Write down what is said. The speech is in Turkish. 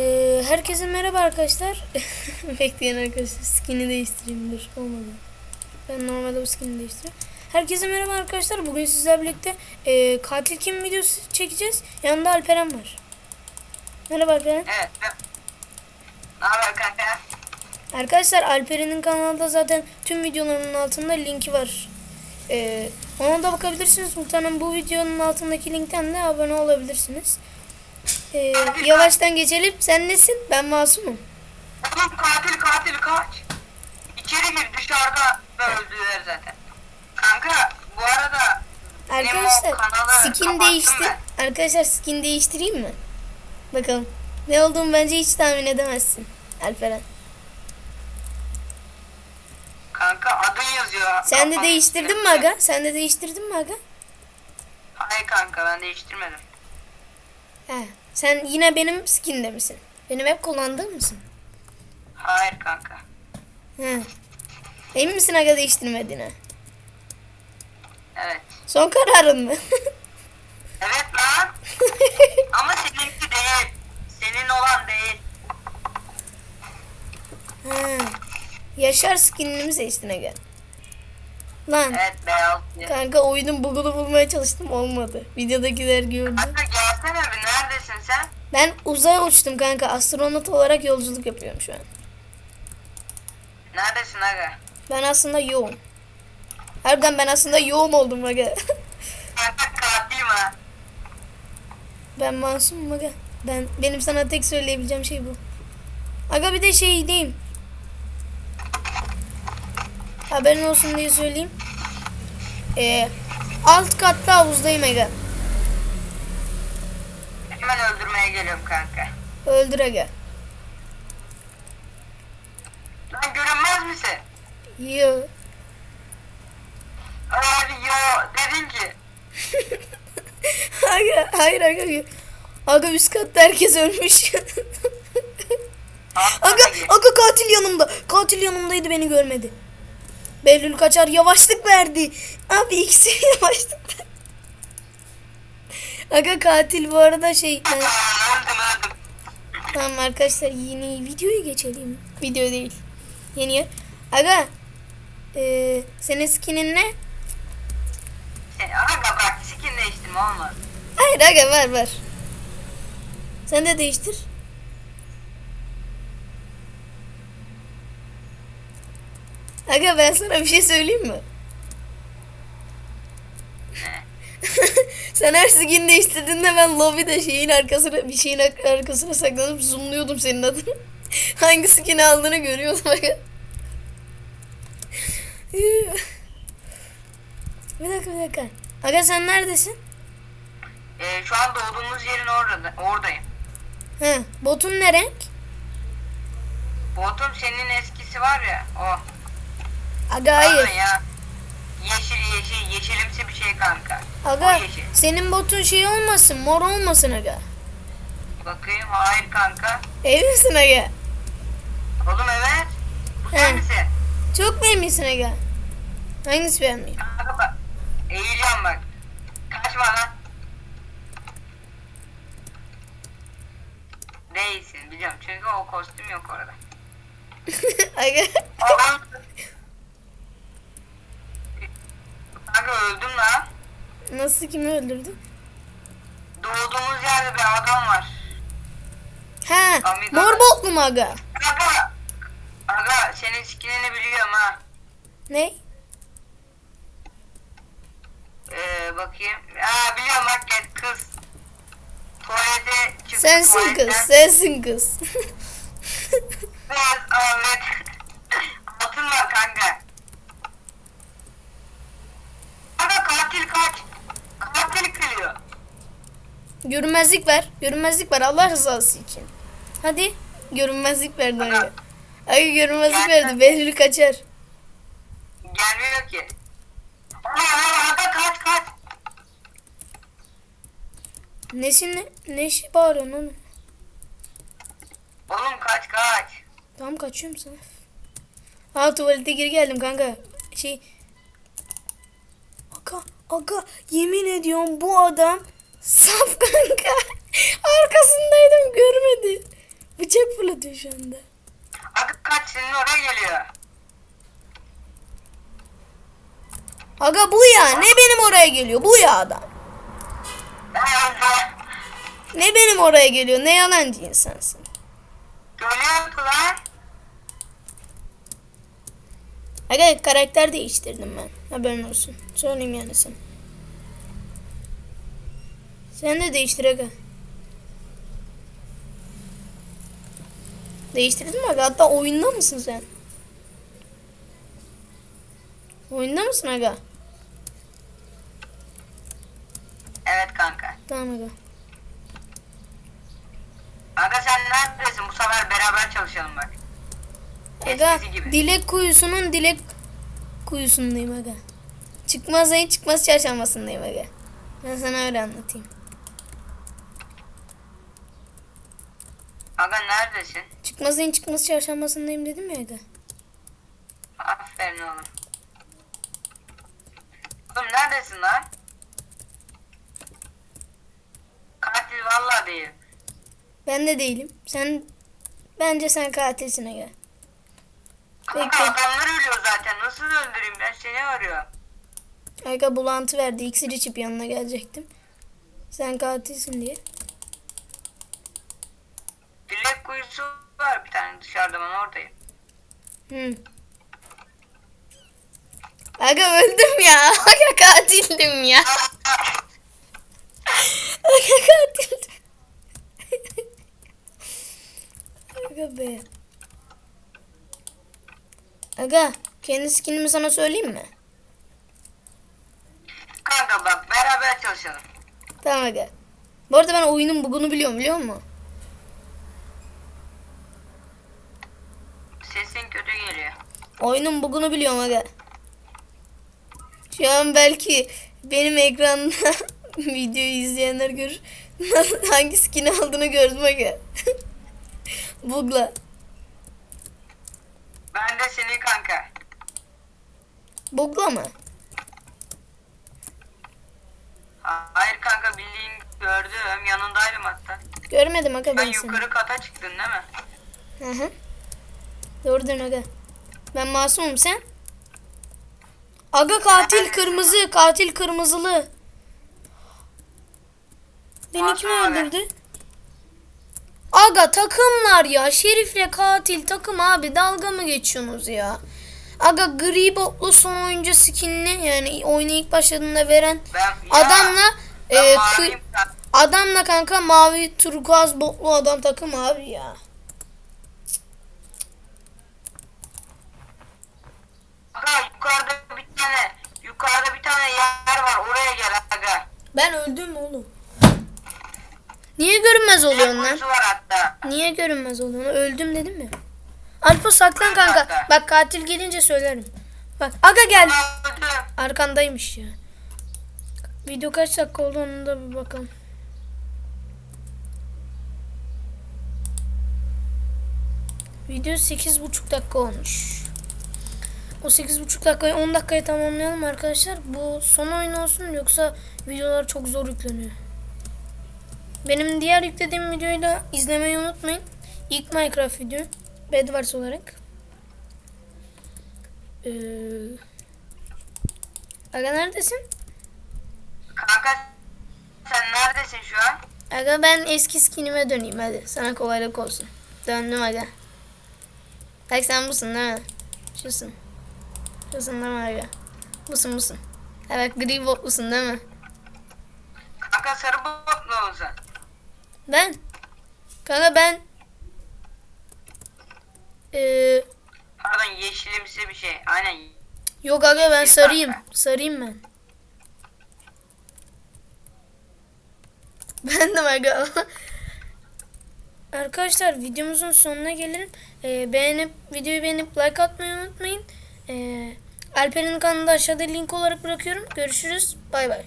Ee, herkese merhaba arkadaşlar. Bekleyin arkadaşlar. Skin'i değiştireyim. Dur olmadı. Ben normalde bu skin'i değiştireyim. Herkese merhaba arkadaşlar. Bugün sizlerle birlikte e, katil kim videosu çekeceğiz. Yanında Alperen var. Merhaba Alperen. Evet. Ne haber kanka? Arkadaşlar Alperen'in kanalında zaten tüm videolarının altında linki var. Ee, ona da bakabilirsiniz. Muhtemelen bu videonun altındaki linkten de abone olabilirsiniz. Ee, yavaştan geçelim. Sen nesin? Ben Masum'um. Oğlum katil katil kaç. İçeri gir dışarıda öldüler zaten. Kanka bu arada Arkadaşlar skin değişti. ben. Arkadaşlar skin değiştireyim mi? Bakalım. Ne olduğumu bence hiç tahmin edemezsin. Alperen. Kanka adın yazıyor. Sen de değiştirdin mi aga? Sen de değiştirdin mi aga? Hayır kanka ben değiştirmedim. He. Sen yine benim skinde misin? Benim hep kullandığım mısın? Hayır kanka. He. Emin misin aga değiştirmediğine? Evet. Son kararın mı? Evet lan. Ama seninki değil. Senin olan değil. He. Yaşar skinini mi seçtin aga? Lan Evet beyaz. kanka oyunun bugunu bulmaya çalıştım olmadı. Videodakiler gördü. Kanka neredesin sen? Ben uzaya uçtum kanka. Astronot olarak yolculuk yapıyorum şu an. Neredesin aga? Ben aslında yoğum. Harbiden ben aslında yoğum oldum aga. Kanka katilim ha. ben masumum aga. Ben benim sana tek söyleyebileceğim şey bu. Aga bir de şey diyeyim. Haberin olsun diye söyleyeyim. Ee, alt katta havuzdayım aga. Hemen öldürmeye geliyorum kanka. Öldür aga. Lan görünmez misin? Yo. Abi yo dedin ki. aga hayır aga. aga. Üst katta herkes ölmüş. aga, aga katil yanımda. Katil yanımdaydı beni görmedi. Behlül kaçar yavaşlık verdi. Abi ikisi yavaşlık verdi. Aga katil bu arada şey ben-. Tamam arkadaşlar yeni videoya geçelim. Video değil. Yeni yer. Aga eee senin skinin ne? Sen, aga bak skin değiştirme olmaz. Hayır aga ver ver. Sen de değiştir. Aga ben sana bir şey söyleyeyim mi? Sen her skin değiştirdiğinde ben lobby'de şeyin arkasına bir şeyin ar- arkasına saklanıp zoomluyordum senin adını. Hangi skin aldığını görüyordum aga. bir dakika bir dakika. Aga sen neredesin? Ee, şu an doğduğumuz yerin orada, oradayım. He, botun ne renk? Botum senin eskisi var ya o. Aga Pardon hayır. ya. Yeşil yeşil yeşilimsi bir şey kanka. Aga yeşil. senin botun şey olmasın mor olmasın aga. Bakayım hayır kanka. Emin misin aga? Oğlum evet. Bu sen misin? Çok mu eminsin aga? Hangisi ben miyim? Kanka bak. Eğileceğim bak. Kaçma lan. Değilsin biliyorum çünkü o kostüm yok orada. aga. Aa, Kanka öldüm lan. Nasıl kimi öldürdün? Doğduğumuz yerde bir adam var. He, Amigo. mor botlu mu aga? Aga, aga senin skinini biliyorum ha. Ne? Ee, bakayım. Aa biliyorum bak gel kız. Tuvalete çıktı Sensin tuvaletten. kız, sensin kız. Beyaz Ahmet. Altın var kanka. Aga katil kaç. Katil kılıyor. Görünmezlik ver, görünmezlik ver Allah rızası için. Hadi, görünmezlik Aga. aga. Aga görünmezlik verdi, Behlül kaçar. Gelmiyor ki. Aga kaç kaç. Nesin ne, ne işi bağırıyorsun oğlum? Oğlum kaç kaç. Tamam kaçıyorum sana. Ha tuvalete geri geldim kanka. Şey. Aga, aga yemin ediyorum bu adam saf kanka. Arkasındaydım görmedi. Bıçak fırlatıyor şu anda. Aga kaç senin oraya geliyor. Aga bu ya ne benim oraya geliyor bu ya adam. Ne benim oraya geliyor ne yalancı insansın. Geliyor lan. Aga karakter değiştirdim ben. Haberin olsun. Söyleyeyim yani sana. Sen de değiştir aga. Değiştirdin mi aga? Hatta oyunda mısın sen? Oyunda mısın aga? Evet kanka. Tamam aga. Aga sen neredesin? Bu sefer beraber çalışalım bak. Aga dilek kuyusunun dilek kuyusundayım aga. Çıkmaz ayın çıkmaz çarşambasındayım aga. Ben sana öyle anlatayım. Aga neredesin? Çıkmaz ayın çıkmaz çarşambasındayım dedim ya aga. Aferin oğlum. Oğlum neredesin lan? Katil vallahi değil. Ben de değilim. Sen bence sen katilsin aga. Kanka Peki. adamlar ölüyor zaten. Nasıl öldüreyim ben seni arıyor. Aga bulantı verdi. İksir içip yanına gelecektim. Sen katilsin diye. Kuyusu var bir tane dışarıda ben oradayım. Hı. Aga öldüm ya. Aga katildim ya. Aga katildim. Aga be. Aga kendi skinimi sana söyleyeyim mi? Kanka bak beraber çalışalım. Tamam aga. Bu arada ben oyunun bugunu biliyorum biliyor musun? Oyunun bugunu biliyorum aga. Şu an belki benim ekranda videoyu izleyenler görür. Hangi skin aldığını gördüm aga. Bugla. Ben de seni kanka. Bugla mı? Hayır kanka bildiğin gördüm yanındaydım hatta. Görmedim aga Ben ben seni. yukarı kata çıktın değil mi? Hı hı. Doğrudur aga. Ben masumum sen? Aga katil kırmızı, katil kırmızılı. Beni kim öldürdü? Aga takımlar ya. Şerifle katil takım abi. Dalga mı geçiyorsunuz ya? Aga gri botlu son oyuncu skinini yani oyuna ilk başladığında veren Ben ya, adamla ben e, adamla kanka mavi turkuaz botlu adam takım abi ya. Aga yukarıda bir tane yukarıda bir tane yer var oraya gel aga. Ben öldüm oğlum. Niye görünmez oluyorsun lan? Kuyusu var hatta. Niye görünmez oluyorsun? Öldüm dedim ya. Alfa saklan kanka. Bak katil gelince söylerim. Bak aga gel. Arkandaymış ya. Video kaç dakika oldu onu da bir bakalım. Video 8,5 dakika olmuş. O 8,5 dakikayı 10 dakikaya tamamlayalım arkadaşlar. Bu son oyun olsun yoksa videolar çok zor yükleniyor. Benim diğer yüklediğim videoyu da izlemeyi unutmayın. İlk Minecraft video. Bedwars olarak. Ee, Aga neredesin? Kanka sen neredesin şu an? Aga ben eski skinime döneyim hadi. Sana kolaylık olsun. Döndüm aga. Bak sen busun değil mi? Şusun. Şusun değil mi aga? Busun. Ha bak gri botlusun değil mi? Kanka sarı botlu olsun. Ben. Kanka ben. Ee, Pardon yeşilimsi bir şey. Aynen. yok aga ben sarıyım. Sarıyım ben. Ben de aga. Arkadaşlar videomuzun sonuna gelelim. Ee, beğenip videoyu beğenip like atmayı unutmayın. Ee, Alper'in kanalını da aşağıda link olarak bırakıyorum. Görüşürüz. Bay bay.